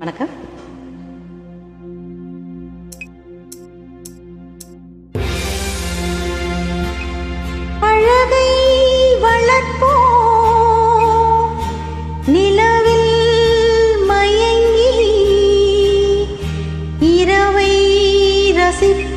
வணக்கம். அழகை வளர்ப்போம். நிலவில் மயங்கி இரவை ரசிப்போம்.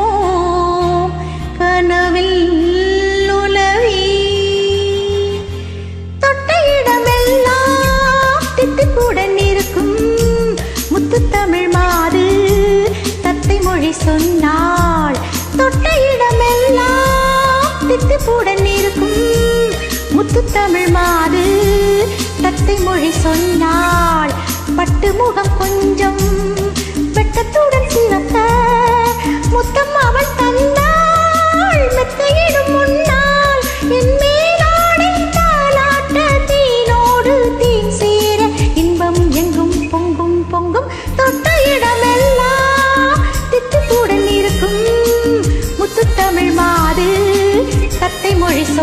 தத்தை சொன்னாள் தொட்ட இடமெல்லாம் தித்திப்புடன் இருக்கும் முத்துத்தமிழ் மாது தத்தை மொழி சொன்னாள்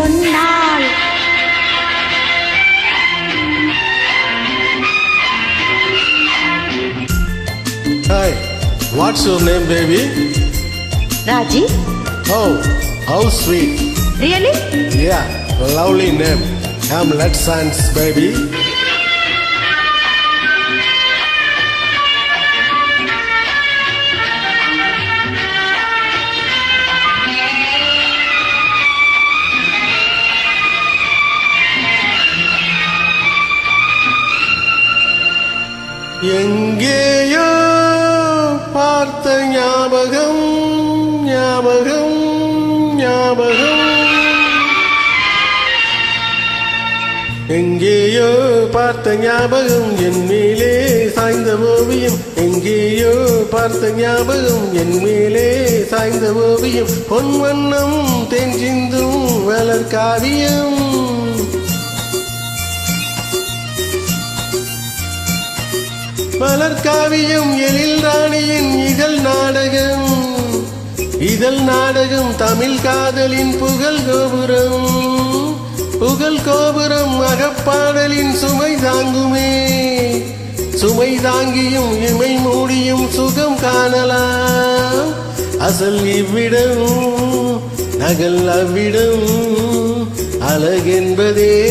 தத்தை மொழி சொன்னாள் Hi, what's your name, baby? Raji Oh, how sweet. Really Yeah, lovely name. I'm Let's Science, baby. எங்கேயோ பார்த்த ஞாபகம் ஞாபகம் ஞாபகம். எங்கேயோ பார்த்த ஞாபகம் என் மேலே சாய்ந்த ஓவியம். எங்கேயோ பார்த்த ஞாபகம் என் மேலே சாய்ந்த ஓவியம். பொன் வண்ணம் தென் சிந்தும் வளர் காவியம். மலர் காவியம் எழில் ராணியின் இதழ் நாடகம். இதழ் நாடகம் தமிழ் காதலின் புகழ் கோபுரம். புகழ் கோபுரம் அகப்பாடலின் சுமை தாங்குமே. சுமை தாங்கியும் இமை மூடியும் சுகம் காணலாம். அசல் இவ்விடம் நகல் அவ்விடம் அழகென்பதே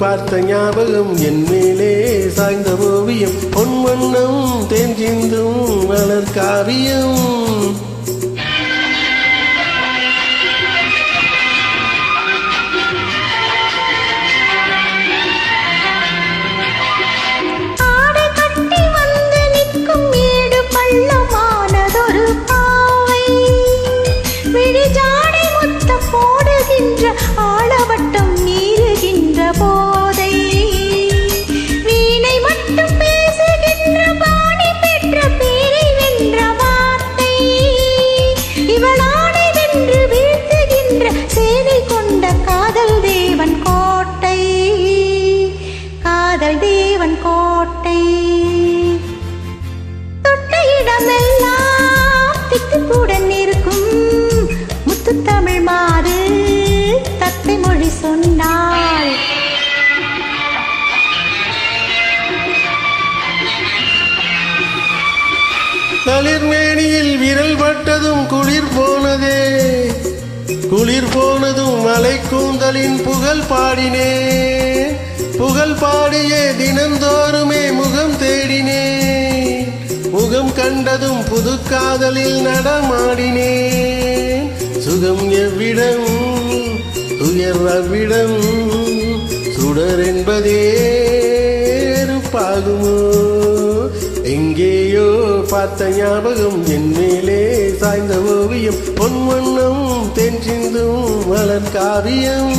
பார்த்த ஞாபகம் என் மேலே சாய்ந்த ஓவியம் பொன் வண்ணம் தேஞ்சிந்தும் மலர் காவியம். காதல் தேவன் கோட்டை. தொட்ட இடமெல்லாம் திக்குடன் இருக்கும் முத்து தமிழ் மாறு தத்தை மொழி சொன்னாள். தளிர்மேனியில் விரல் பட்டதும் குளிர் போனதே. குளிர் போனதும் மலை கூந்தலின் புகழ் பாடினேன் புகழ் பாடியே தினந்தோறுமே முகம் தேடினே முகம் கண்டதும் புது காதலில் நடமாடினே சுகம் எவ்விடம் துயர் அவ்விடம் சுடர் என்பதே பாகுமோ எங்கேயோ பார்த்த ஞாபகம் என் மேலே சாய்ந்த ஓவியம். பொன் வண்ணம் தென் மலர் காவியம்.